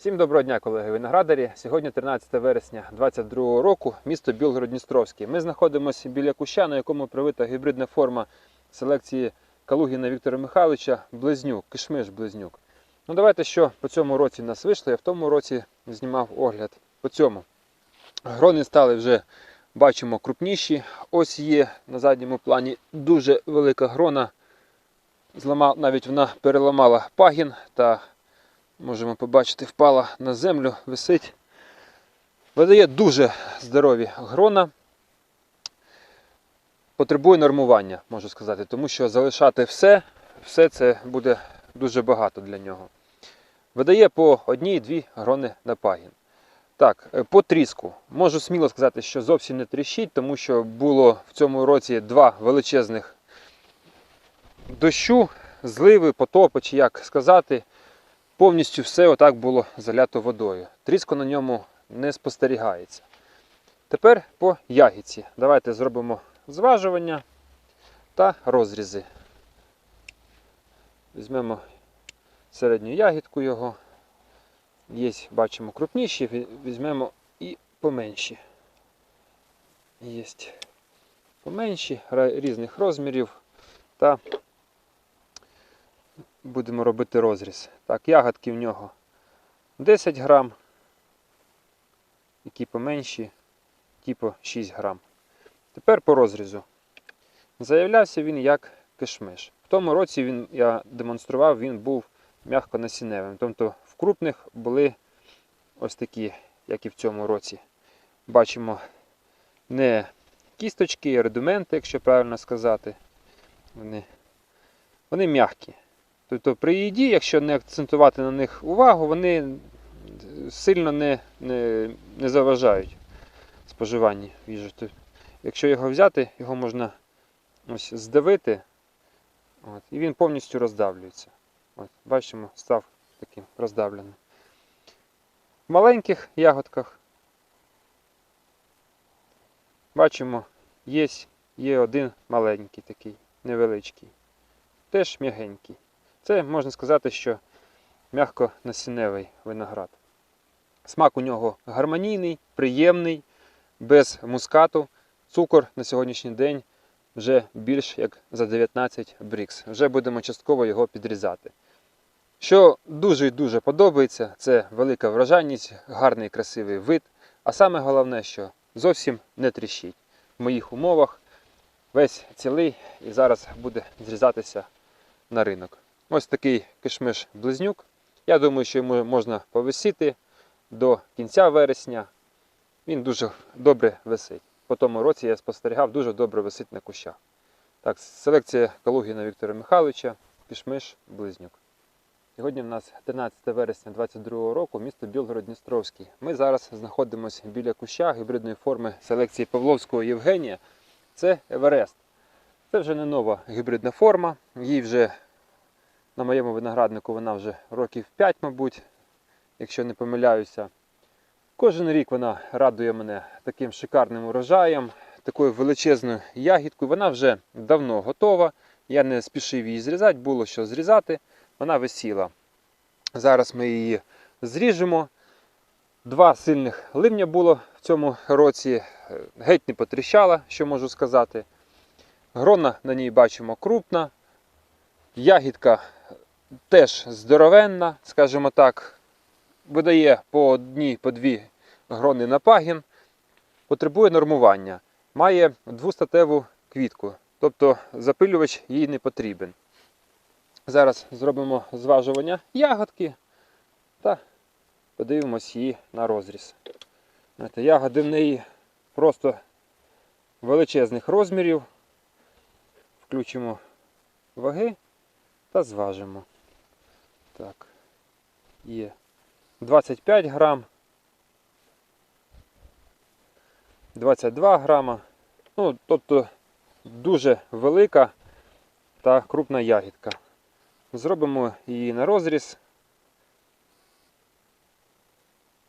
Всім доброго дня, колеги виноградарі. Сьогодні 13 вересня 2022 року, місто Білгород-Дністровський. Ми знаходимося біля куща, на якому привита гібридна форма селекції Калугіна Віктора Михайловича Близнюк, кишмиш Близнюк. Ну давайте що по цьому році нас вийшло. Я в тому році знімав огляд по цьому. Грони стали вже, бачимо, крупніші. Ось є на задньому плані дуже велика грона. Зламав, навіть вона переламала пагін та можемо побачити, впала на землю, висить. Видає дуже здорові грона. Потребує нормування, можу сказати, тому що залишати все, все це буде дуже багато для нього. Видає по одній-дві грони на пагін. Так, е, по тріску. Можу сміло сказати, що зовсім не тріщить, тому що було в цьому році два величезних дощу, зливи, потопи, чи як сказати повністю все отак було залято водою. Тріско на ньому не спостерігається. Тепер по ягідці. Давайте зробимо зважування та розрізи. Візьмемо середню ягідку його. Є, бачимо, крупніші, візьмемо і поменші. Є поменші, різних розмірів та будемо робити розріз. Так, ягодки в нього 10 грам, які поменші, ті по 6 грам. Тепер по розрізу. Заявлявся він як кишмиш. В тому році він, я демонстрував, він був м'яко насінневим. Тобто в крупних були ось такі, як і в цьому році. Бачимо не кісточки, а редументи, якщо правильно сказати. Вони, вони м'які. Тобто при їді, якщо не акцентувати на них увагу, вони сильно не, не, не заважають споживанні їжі. Тобто, Якщо його взяти, його можна ось здавити, от, і він повністю роздавлюється. От, бачимо, став таким роздавленим. В маленьких ягодках бачимо, є, є один маленький такий, невеличкий. Теж м'ягенький. Це можна сказати, що м'яко насінневий виноград. Смак у нього гармонійний, приємний, без мускату. Цукор на сьогоднішній день вже більш як за 19 брікс. Вже будемо частково його підрізати. Що дуже і дуже подобається, це велика вражайність, гарний красивий вид. А саме головне, що зовсім не тріщить. В моїх умовах весь цілий і зараз буде зрізатися на ринок. Ось такий кишмиш близнюк. Я думаю, що йому можна повисіти до кінця вересня. Він дуже добре висить. По тому році я спостерігав, дуже добре висить на кущах. Так, селекція Калугіна Віктора Михайловича, кишмиш близнюк. Сьогодні в нас 13 вересня 2022 року, місто Білгород-Дністровський. Ми зараз знаходимося біля куща гібридної форми селекції Павловського Євгенія. Це Еверест. Це вже не нова гібридна форма. Їй вже на моєму винограднику вона вже років 5, мабуть, якщо не помиляюся. Кожен рік вона радує мене таким шикарним урожаєм, такою величезною ягідкою. Вона вже давно готова. Я не спішив її зрізати, було що зрізати. Вона висіла. Зараз ми її зріжемо. Два сильних ливня було в цьому році. Е, Геть не потріщала, що можу сказати. Грона на ній бачимо крупна. Ягідка теж здоровенна, скажімо так. Видає по одній, по дві грони на пагін. Потребує нормування. Має двостатеву квітку, тобто запилювач їй не потрібен. Зараз зробимо зважування ягодки та подивимось її на розріз. Знаєте, ягоди в неї просто величезних розмірів. Включимо ваги та зважимо. Так, є 25 грам, 22 грама. Ну, тобто дуже велика та крупна ягідка. Зробимо її на розріз.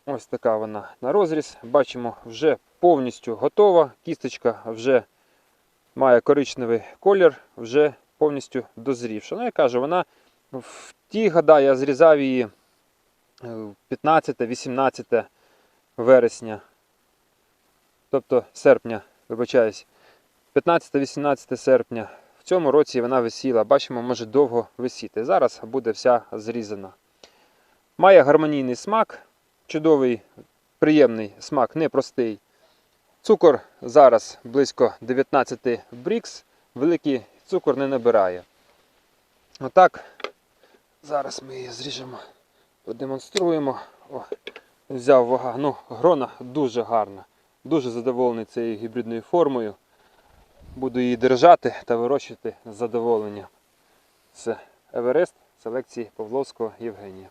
Ось така вона на розріз. Бачимо, вже повністю готова. Кісточка вже має коричневий колір, вже повністю дозрівша. Ну, я кажу, вона в ті года я зрізав її 15-18 вересня, тобто серпня, вибачаюсь, 15-18 серпня. В цьому році вона висіла, бачимо, може довго висіти. Зараз буде вся зрізана. Має гармонійний смак, чудовий, приємний смак, непростий. Цукор зараз близько 19 брікс, великий цукор не набирає. Отак. Зараз ми її зріжемо, продемонструємо. О, взяв вага. Ну, грона дуже гарна. Дуже задоволений цією гібридною формою. Буду її держати та вирощувати з задоволенням. Це Еверест селекції Павловського Євгенія.